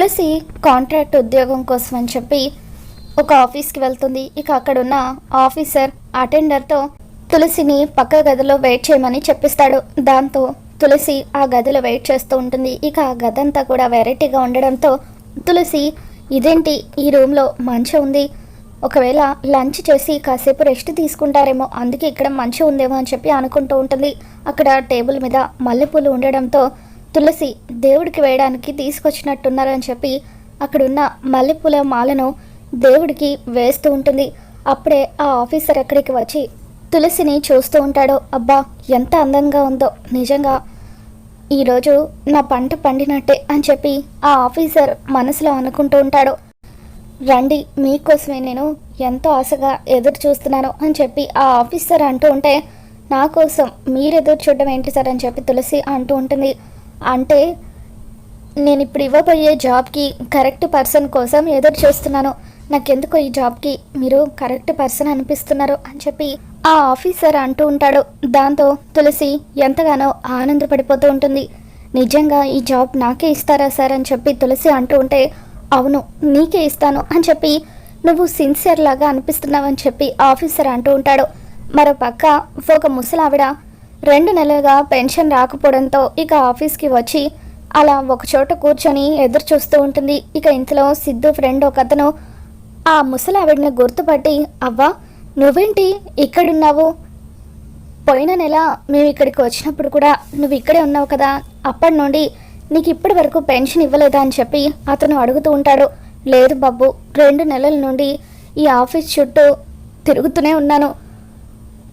తులసి contract ఉద్యోగం కోసం అని చెప్పి ఒక ఆఫీస్కి వెళ్తుంది. ఇక అక్కడున్న ఆఫీసర్ అటెండర్తో తులసిని పక్క గదిలో వెయిట్ చేయమని చెప్పిస్తాడు. దాంతో తులసి ఆ గదిలో వెయిట్ చేస్తూ ఉంటుంది. ఇక ఆ గదంతా కూడా వెరైటీగా ఉండడంతో తులసి ఇదేంటి? ఈ రూమ్లో మంచం ఉంది. ఒకవేళ లంచ్ చేసి కాసేపు రెస్ట్ తీసుకుంటారేమో అందుకే ఇక్కడ మంచి ఉందేమో అని చెప్పి అనుకుంటూ ఉంటుంది. అక్కడ టేబుల్ మీద మల్లెపూలు ఉండడంతో తులసి దేవుడికి వేయడానికి తీసుకొచ్చినట్టున్నారని చెప్పి అక్కడున్న మల్లెపూల మాలను దేవుడికి వేస్తూ ఉంటుంది. అప్పుడే ఆ ఆఫీసర్ అక్కడికి వచ్చి తులసిని చూస్తూ ఉంటాడు. అబ్బా ఎంత అందంగా ఉందో. నిజంగా ఈరోజు నా పంట పండినట్టే అని చెప్పి ఆ ఆఫీసర్ మనసులో అనుకుంటూ ఉంటాడు. రండి మీకోసమే నేను ఎంతో ఆశగా ఎదురు చూస్తున్నాను అని చెప్పి ఆ ఆఫీసర్ అంటూ ఉంటే నా కోసం మీరు ఎదురు చూడడం ఏంటి సార్ అని చెప్పి తులసి అంటూ ఉంటుంది. అంటే నేను ఇప్పుడు ఇవ్వబోయే జాబ్కి కరెక్ట్ పర్సన్ కోసం ఎదురు చూస్తున్నాను. నాకెందుకు ఈ జాబ్కి మీరు కరెక్ట్ పర్సన్ అనిపిస్తున్నారు అని చెప్పి ఆ ఆఫీసర్ అంటూ ఉంటాడు. దాంతో తులసి ఎంతగానో ఆనందపడిపోతూ ఉంటుంది. నిజంగా ఈ జాబ్ నాకే ఇస్తారా సార్ అని చెప్పి తులసి అంటూ ఉంటే అవును నీకే ఇస్తాను అని చెప్పి నువ్వు సిన్సియర్ లాగా అనిపిస్తున్నావని చెప్పి ఆఫీసర్ అంటూ ఉంటాడు. మరో పక్క ఒక ముసలావిడ రెండు నెలలుగా పెన్షన్ రాకపోవడంతో ఇక ఆఫీస్కి వచ్చి అలా ఒకచోట కూర్చొని ఎదురు చూస్తూ ఉంటుంది. ఇక ఇంతలో సిద్ధు ఫ్రెండ్ ఒక అతను ఆ ముసలావిడిని గుర్తుపట్టి అవ్వా నువ్వేంటి ఇక్కడున్నావు? పోయిన నెల మేము ఇక్కడికి వచ్చినప్పుడు కూడా నువ్వు ఇక్కడే ఉన్నావు కదా. అప్పటి నుండి నీకు ఇప్పటి వరకు పెన్షన్ ఇవ్వలేదా? అని చెప్పి అతను అడుగుతూ ఉంటాడు. లేదు బాబు రెండు నెలల నుండి ఈ ఆఫీస్ చుట్టూ తిరుగుతూనే ఉన్నాను.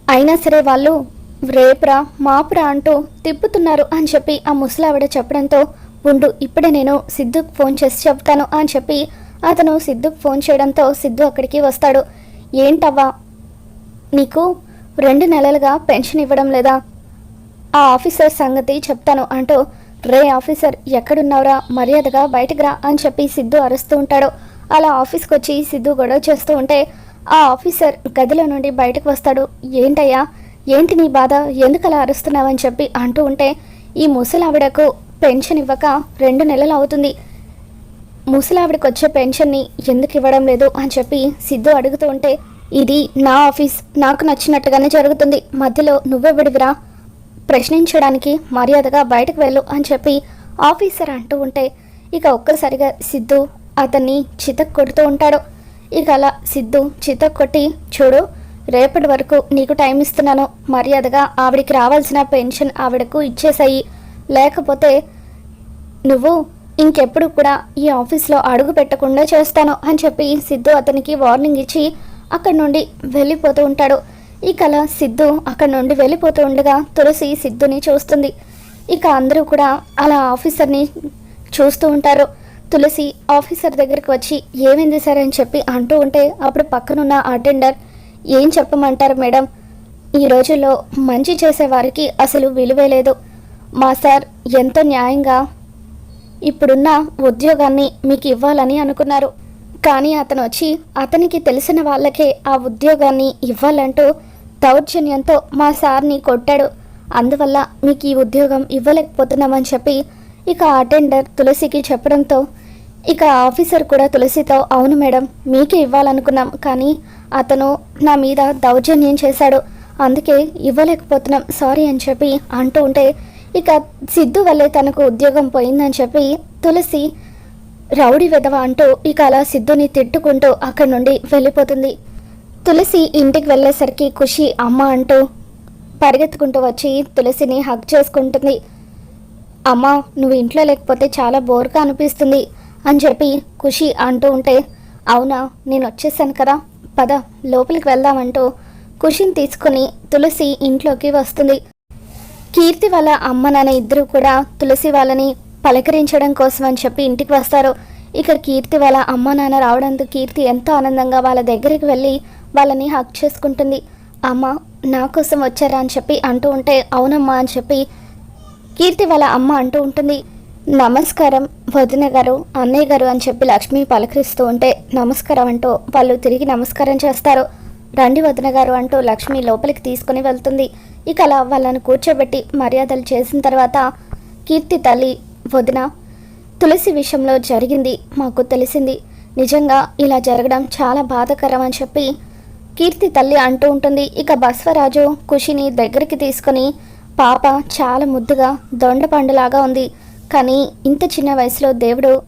అయినా సరే వాళ్ళు రేప్రా మాపురా అంటూ తిప్పుతున్నారు అని చెప్పి ఆ ముసలావిడ చెప్పడంతో ఉండు ఇప్పుడే నేను సిద్ధుకు ఫోన్ చేసి చెప్తాను అని చెప్పి అతను సిద్ధుకు ఫోన్ చేయడంతో సిద్ధు అక్కడికి వస్తాడు. ఏంటవ్వా నీకు రెండు నెలలుగా పెన్షన్ ఇవ్వడం లేదా? ఆ ఆఫీసర్ సంగతి చెప్తాను అంటూ రే ఆఫీసర్ ఎక్కడున్నావురా? మర్యాదగా బయటకు రా అని చెప్పి సిద్ధు అరుస్తూ ఉంటాడు. అలా ఆఫీస్కి వచ్చి సిద్ధు గొడవ చేస్తూ ఉంటే ఆ ఆఫీసర్ గదిలో నుండి బయటకు వస్తాడు. ఏంటయ్యా ఏంటి నీ బాధ? ఎందుకు అలా అరుస్తున్నావని చెప్పి అంటూ ఉంటే ఈ ముసలావిడకు పెన్షన్ ఇవ్వక రెండు నెలలు అవుతుంది. ముసలావిడకి వచ్చే పెన్షన్ని ఎందుకు ఇవ్వడం లేదు అని చెప్పి సిద్ధు అడుగుతూ ఉంటే ఇది నా ఆఫీస్ నాకు నచ్చినట్టుగానే జరుగుతుంది. మధ్యలో నువ్వెవడివిరా ప్రశ్నించడానికి మర్యాదగా బయటకు వెళ్ళు అని చెప్పి ఆఫీసర్ అంటూ ఉంటే ఇక ఒక్కసారిగా సిద్ధు అతన్ని చితక్ కొడుతూ ఉంటాడు. ఇక అలా సిద్ధు చితక్ కొట్టి చూడు రేపటి వరకు నీకు టైం ఇస్తున్నాను. మర్యాదగా ఆవిడికి రావాల్సిన పెన్షన్ ఆవిడకు ఇచ్చేసాయి లేకపోతే నువ్వు ఇంకెప్పుడు కూడా ఈ ఆఫీస్లో అడుగు పెట్టకుండా చేస్తాను అని చెప్పి సిద్ధు అతనికి వార్నింగ్ ఇచ్చి అక్కడి నుండి వెళ్ళిపోతూ ఉంటాడు. ఇక అలా సిద్ధు అక్కడి నుండి వెళ్ళిపోతూ ఉండగా తులసి సిద్ధుని చూస్తుంది. ఇక అందరూ కూడా అలా ఆఫీసర్ని చూస్తూ ఉంటారు. తులసి ఆఫీసర్ దగ్గరికి వచ్చి ఏమైంది సార్? అని చెప్పి అంటూ ఉంటే అప్పుడు పక్కనున్న అటెండర్ ఏం చెప్పమంటారు మేడం? ఈ రోజుల్లో మంచి చేసేవారికి అసలు విలువే లేదు. మా సార్ ఎంతో న్యాయంగా ఇప్పుడున్న ఉద్యోగాన్ని మీకు ఇవ్వాలని అనుకున్నారు. కానీ అతను వచ్చి అతనికి తెలిసిన వాళ్ళకే ఆ ఉద్యోగాన్ని ఇవ్వాలంటూ దౌర్జన్యంతో మా సార్ని కొట్టాడు. అందువల్ల మీకు ఈ ఉద్యోగం ఇవ్వలేకపోతున్నామని చెప్పి ఇక అటెండర్ తులసికి చెప్పడంతో ఇక ఆఫీసర్ కూడా తులసితో అవును మేడం మీకే ఇవ్వాలనుకున్నాం కానీ అతను నా మీద దౌర్జన్యం చేశాడు. అందుకే ఇవ్వలేకపోతున్నాం సారీ అని చెప్పి అంటూ ఉంటే ఇక సిద్ధు వల్లే తనకు ఉద్యోగం పోయిందని చెప్పి తులసి రౌడీ విధవ అంటూ ఇక అలా సిద్ధుని తిట్టుకుంటూ అక్కడి నుండి వెళ్ళిపోతుంది. తులసి ఇంటికి వెళ్ళేసరికి ఖుషి అమ్మ అంటూ పరిగెత్తుకుంటూ వచ్చి తులసిని హగ్ చేసుకుంటుంది. అమ్మ నువ్వు ఇంట్లో లేకపోతే చాలా బోర్గా అనిపిస్తుంది. అని చెప్పి ఖుషి అంటూ ఉంటే అవునా నేను వచ్చేసాను కదా పద లోపలికి వెళ్దామంటూ ఖుషిని తీసుకుని తులసి ఇంట్లోకి వస్తుంది. కీర్తి వాళ్ళ అమ్మ నాన్న ఇద్దరు కూడా తులసి వాళ్ళని పలకరించడం కోసం అని చెప్పి ఇంటికి వస్తారు. ఇక్కడ కీర్తి వాళ్ళ అమ్మ నాన్న రావడంతో కీర్తి ఎంతో ఆనందంగా వాళ్ళ దగ్గరికి వెళ్ళి వాళ్ళని హక్ చేసుకుంటుంది. అమ్మ నా కోసం వచ్చారా అని చెప్పి అంటూ ఉంటే అవునమ్మా అని చెప్పి కీర్తి వాళ్ళ అమ్మ అంటూ ఉంటుంది. నమస్కారం వదిన గారు అన్నయ్య గారు అని చెప్పి లక్ష్మి పలకరిస్తూ ఉంటే నమస్కారం అంటూ వాళ్ళు తిరిగి నమస్కారం చేస్తారు. రండి వదిన గారు అంటూ లక్ష్మి లోపలికి తీసుకుని వెళ్తుంది. ఇక అలా వాళ్ళని కూర్చోబెట్టి మర్యాదలు చేసిన తర్వాత కీర్తి తల్లి వదిన తులసి విషయంలో జరిగింది మాకు తెలిసింది. నిజంగా ఇలా జరగడం చాలా బాధాకరం అని చెప్పి కీర్తి తల్లి అంటూ ఉంటుంది. ఇక బస్వరాజు ఖుషిని దగ్గరికి తీసుకొని పాప చాలా ముద్దుగా దొండపండులాగా ఉంది. కానీ ఇంత చిన్న వయసులో దేవుడు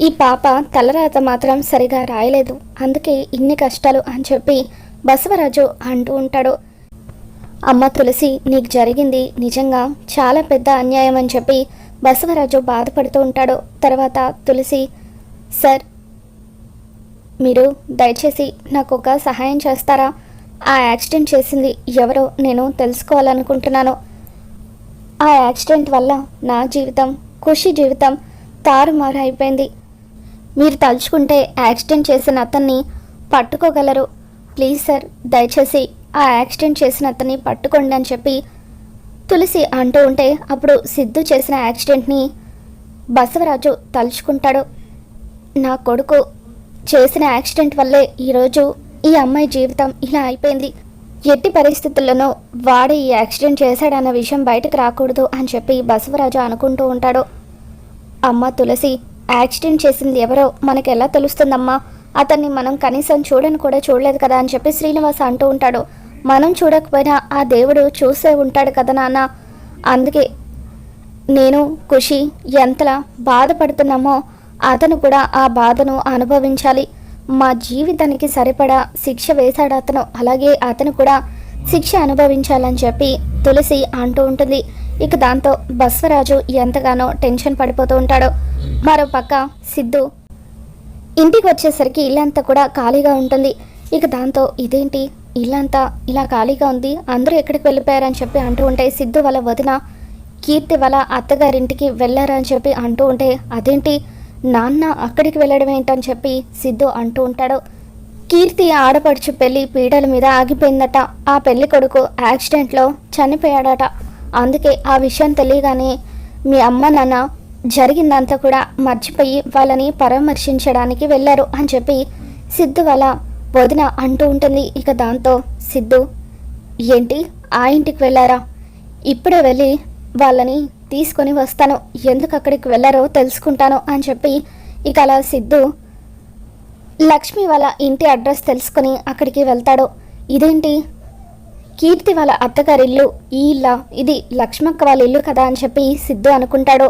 ఈ పాప తలరాత మాత్రం సరిగా రాయలేదు. అందుకే ఇన్ని కష్టాలు అని చెప్పి బసవరాజు అంటూ ఉంటాడు. అమ్మ తులసి నీకు జరిగింది నిజంగా చాలా పెద్ద అన్యాయం అని చెప్పి బసవరాజు బాధపడుతూ ఉంటాడు. తర్వాత తులసి సార్ మీరు దయచేసి నాకు ఒక సహాయం చేస్తారా? ఆ యాక్సిడెంట్ చేసింది ఎవరో నేను తెలుసుకోవాలనుకుంటున్నాను. ఆ యాక్సిడెంట్ వల్ల నా జీవితం ఖుషి జీవితం తారుమారు అయిపోయింది మీరు తలుచుకుంటే యాక్సిడెంట్ చేసిన అతన్ని పట్టుకోగలరు. ప్లీజ్ సార్ దయచేసి ఆ యాక్సిడెంట్ చేసిన అతన్ని పట్టుకోండి అని చెప్పి తులసి అంటూ ఉంటే అప్పుడు సిద్ధు చేసిన యాక్సిడెంట్ని బసవరాజు తలుచుకుంటాడు. నా కొడుకు చేసిన యాక్సిడెంట్ వల్లే ఈరోజు ఈ అమ్మాయి జీవితం ఇలా అయిపోయింది. ఎట్టి పరిస్థితుల్లోనూ వాడు ఈ యాక్సిడెంట్ చేశాడన్న విషయం బయటకు రాకూడదు అని చెప్పి బసవరాజు అనుకుంటూ ఉంటాడు. అమ్మ తులసి యాక్సిడెంట్ చేసింది ఎవరో మనకు ఎలా తెలుస్తుందమ్మా? అతన్ని మనం కనీసం చూడని కూడా చూడలేదు కదా అని చెప్పి శ్రీనివాస్ అంటూ ఉంటాడు. మనం చూడకపోయినా ఆ దేవుడు చూసే ఉంటాడు కదా నాన్న? అందుకే నేను ఖుషి ఎంతలా బాధపడుతున్నామో అతను కూడా ఆ బాధను అనుభవించాలి. మా జీవితానికి సరిపడా శిక్ష వేశాడు అతను. అలాగే అతను కూడా శిక్ష అనుభవించాలని చెప్పి తులసి అంటూ ఉంటుంది. ఇక దాంతో బస్వరాజు ఎంతగానో టెన్షన్ పడిపోతూ ఉంటాడు. మరో పక్క సిద్ధు ఇంటికి వచ్చేసరికి ఇల్లంతా కూడా ఖాళీగా ఉంటుంది. ఇక దాంతో ఇదేంటి? ఇల్లంతా ఇలా ఖాళీగా ఉంది. అందరూ ఎక్కడికి వెళ్ళిపోయారని చెప్పి అంటూ ఉంటే సిద్ధు వాళ్ళ వదిన కీర్తి వాళ్ళ అత్తగారింటికి వెళ్ళారని చెప్పి అంటూ ఉంటే అదేంటి? నాన్న అక్కడికి వెళ్ళడం ఏంటని చెప్పి సిద్ధు అంటూ ఉంటాడు. కీర్తి ఆడపడుచు పెళ్ళి పీడల మీద ఆగిపోయిందట. ఆ పెళ్ళి కొడుకు యాక్సిడెంట్లో చనిపోయాడట. అందుకే ఆ విషయం తెలియగానే మీ అమ్మ నాన్న జరిగిందంతా కూడా మర్చిపోయి వాళ్ళని పరామర్శించడానికి వెళ్ళారు అని చెప్పి సిద్ధు వాళ్ళ వదిన అంటూ ఉంటుంది. ఇక దాంతో సిద్ధు ఏంటి? ఆ ఇంటికి వెళ్ళారా? ఇప్పుడే వెళ్ళి వాళ్ళని తీసుకొని వస్తాను. ఎందుకు అక్కడికి వెళ్ళారో తెలుసుకుంటాను అని చెప్పి ఇక అలా సిద్ధు లక్ష్మి వాళ్ళ ఇంటి అడ్రస్ తెలుసుకొని అక్కడికి వెళ్తాడు. ఇదేంటి? కీర్తి వాళ్ళ అత్తగారి ఇల్లు. ఈ ఇల్లా? ఇది లక్ష్మక్క వాళ్ళ ఇల్లు కదా అని చెప్పి సిద్ధు అనుకుంటాడు.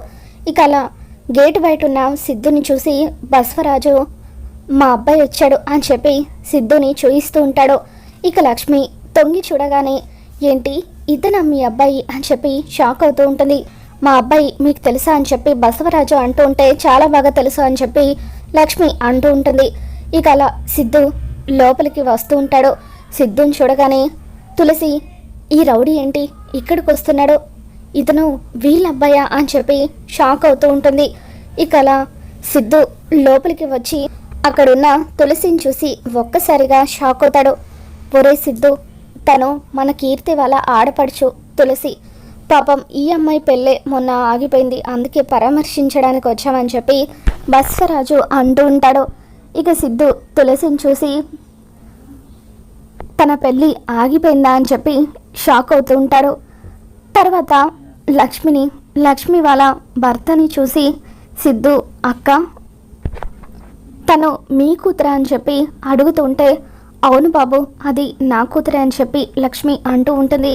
ఇక అలా గేటు బయట ఉన్న సిద్ధుని చూసి బస్వరాజు మా అబ్బాయి వచ్చాడు అని చెప్పి సిద్ధుని చూయిస్తూ ఉంటాడు. ఇక లక్ష్మి తొంగి చూడగానే ఏంటి? ఇద్దనా మీ అబ్బాయి? అని చెప్పి షాక్ అవుతూ ఉంటుంది. మా అబ్బాయి మీకు తెలుసా అని చెప్పి బసవరాజు అంటూ ఉంటే చాలా బాగా తెలుసు అని చెప్పి లక్ష్మి అంటూ ఉంటుంది. ఇక అలా సిద్ధు లోపలికి వస్తూ ఉంటాడు. సిద్ధుని చూడగానే తులసి ఈ రౌడీ ఏంటి? ఇక్కడికి వస్తున్నాడు. ఇతను వీళ్ళ అబ్బాయా? అని చెప్పి షాక్ అవుతూ ఉంటుంది. ఇక అలా సిద్ధు లోపలికి వచ్చి అక్కడున్న తులసిని చూసి ఒక్కసారిగా షాక్ అవుతాడు. ఒరే సిద్ధు తను మన కీర్తి వాళ్ళ ఆడపడుచు తులసి. పాపం ఈ అమ్మాయి పెళ్ళే మొన్న ఆగిపోయింది. అందుకే పరామర్శించడానికి వచ్చామని చెప్పి బస్వరాజు అంటూ ఉంటాడు. ఇక సిద్ధు తులసిని చూసి తన పెళ్ళి ఆగిపోయిందా అని చెప్పి షాక్ అవుతూ ఉంటాడు. తర్వాత లక్ష్మిని లక్ష్మి వాళ్ళ భర్తని చూసి సిద్ధు అక్క తను మీ కూతురా అని చెప్పి అడుగుతుంటే అవును బాబు అది నా కూతురే అని చెప్పి లక్ష్మి అంటూ ఉంటుంది.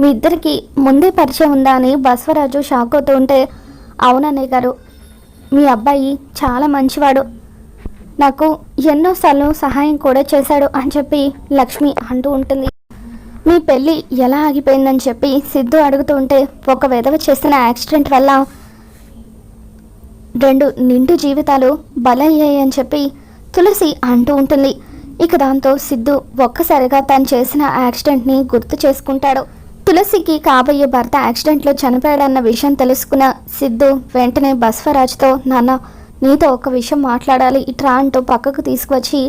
మీ ఇద్దరికి ముందే పరిచయం ఉందా అని బసవరాజు షాక్ అవుతూ ఉంటే అవునన్నయ్య గారు మీ అబ్బాయి చాలా మంచివాడు. నాకు ఎన్నోసార్లు సహాయం కూడా చేశాడు అని చెప్పి లక్ష్మి అంటూ ఉంటుంది. మీ పెళ్ళి ఎలా ఆగిపోయిందని చెప్పి సిద్ధు అడుగుతూ ఉంటే ఒక విధవ చేసిన యాక్సిడెంట్ వల్ల రెండు నిండు జీవితాలు బలయ్యాయి అని చెప్పి తులసి అంటూ ఉంటుంది. ఇక దాంతో సిద్ధు ఒక్కసారిగా తను చేసిన యాక్సిడెంట్ని గుర్తు చేసుకుంటాడు. తులసికి కాబోయే భర్త యాక్సిడెంట్లో చనిపోయాడన్న విషయం తెలుసుకున్న సిద్ధు వెంటనే బస్వరాజ్తో నాన్న నీతో ఒక విషయం మాట్లాడాలి. ఇట్రా అంటూ పక్కకు తీసుకువచ్చి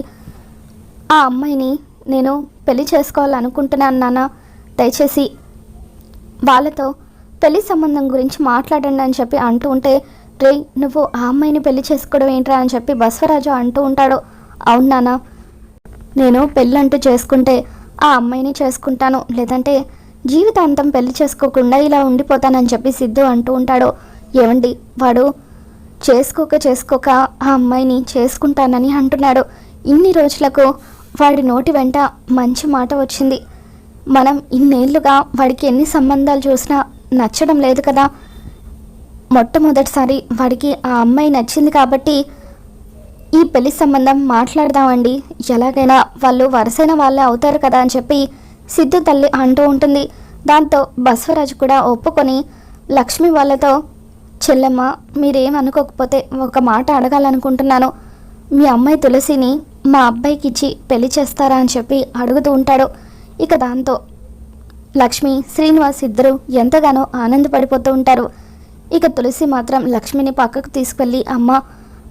ఆ అమ్మాయిని నేను పెళ్ళి చేసుకోవాలనుకుంటున్నాను నాన్న. దయచేసి వాళ్ళతో పెళ్ళి సంబంధం గురించి మాట్లాడండి అని చెప్పి అంటూ ఉంటే రే నువ్వు ఆ అమ్మాయిని పెళ్ళి చేసుకోవడం ఏంట్రా అని చెప్పి బస్వరాజు అంటూ ఉంటాడు. అవును నాన్న. నేను పెళ్ళంటూ చేసుకుంటే ఆ అమ్మాయిని చేసుకుంటాను. లేదంటే జీవితాంతం పెళ్ళి చేసుకోకుండా ఇలా ఉండిపోతానని చెప్పి సిద్ధు అంటూ ఉంటాడు. ఏమండి వాడు చేసుకోక చేసుకోక ఆ అమ్మాయిని చేసుకుంటానని అంటున్నాడు. ఇన్ని రోజులకు వాడి నోటి వెంట మంచి మాట వచ్చింది. మనం ఇన్నేళ్ళుగా వాడికి ఎన్ని సంబంధాలు చూసినా నచ్చడం లేదు కదా. మొట్టమొదటిసారి వాడికి ఆ అమ్మాయి నచ్చింది కాబట్టి ఈ పెళ్ళి సంబంధం మాట్లాడదామండి. ఎలాగైనా వాళ్ళు వరుసైన వాళ్ళే అవుతారు కదా అని చెప్పి సిద్ధు తల్లి అంటూ ఉంటుంది. దాంతో బసవరాజు కూడా ఒప్పుకొని లక్ష్మి వాళ్ళతో చెల్లెమ్మ మీరేం అనుకోకపోతే ఒక మాట అడగాలనుకుంటున్నాను. మీ అమ్మాయి తులసిని మా అబ్బాయికి ఇచ్చి పెళ్ళి చేస్తారా? అని చెప్పి అడుగుతూ ఉంటాడు. ఇక దాంతో లక్ష్మి శ్రీనివాస్ ఇద్దరు ఎంతగానో ఆనందపడిపోతూ ఉంటారు. ఇక తులసి మాత్రం లక్ష్మిని పక్కకు తీసుకెళ్ళి అమ్మ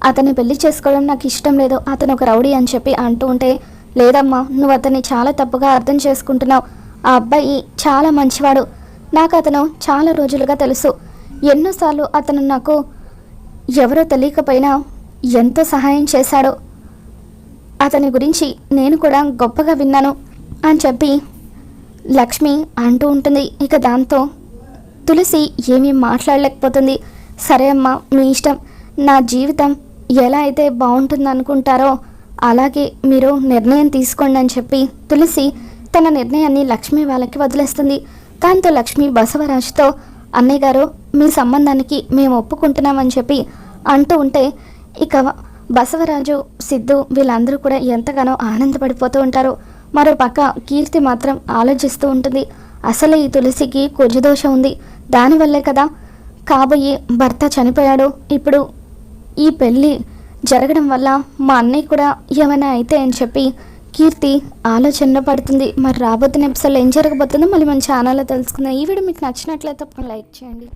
అతన్ని పెళ్ళి చేసుకోవడం నాకు ఇష్టం లేదు. అతను ఒక రౌడీ అని చెప్పి అంటూ ఉంటే లేదమ్మా నువ్వు అతన్ని చాలా తప్పుగా అర్థం చేసుకుంటున్నావు. ఆ అబ్బాయి చాలా మంచివాడు. నాకు అతను చాలా రోజులుగా తెలుసు. ఎన్నోసార్లు అతను నాకు ఎవరో తెలియకపోయినా ఎంతో సహాయం చేశాడు. అతని గురించి నేను కూడా గొప్పగా విన్నాను అని చెప్పి లక్ష్మి అంటూ ఉంటుంది. ఇక దాంతో తులసి ఏమీ మాట్లాడలేకపోతుంది. సరే అమ్మా మీ ఇష్టం. నా జీవితం ఎలా అయితే బాగుంటుంది అనుకుంటారో అలాగే మీరు నిర్ణయం తీసుకోండి అని చెప్పి తులసి తన నిర్ణయాన్ని లక్ష్మి వాళ్ళకి వదిలేస్తుంది. దాంతో లక్ష్మి బసవరాజుతో అన్నయ్య గారు మీ సంబంధానికి మేము ఒప్పుకుంటున్నామని చెప్పి అంటూ ఉంటే ఇక బసవరాజు సిద్ధు వీళ్ళందరూ కూడా ఎంతగానో ఆనందపడిపోతూ ఉంటారు. మరో పక్క కీర్తి మాత్రం ఆలోచిస్తూ ఉంటుంది. అసలు ఈ తులసికి కుజదోషం ఉంది. దానివల్లే కదా కాబోయే భర్త చనిపోయాడు. ఇప్పుడు ఈ పెళ్ళి జరగడం వల్ల మా అన్నయ్య కూడా ఏమైనా అయితే అని చెప్పి కీర్తి ఆలోచనలో పడుతుంది. మరి రాబోతున్న ఎపిసోడ్లో ఏం జరగబోతుందో మళ్ళీ మన ఛానల్లో తెలుసుకుందాం. ఈ వీడియో మీకు నచ్చినట్లయితే లైక్ చేయండి.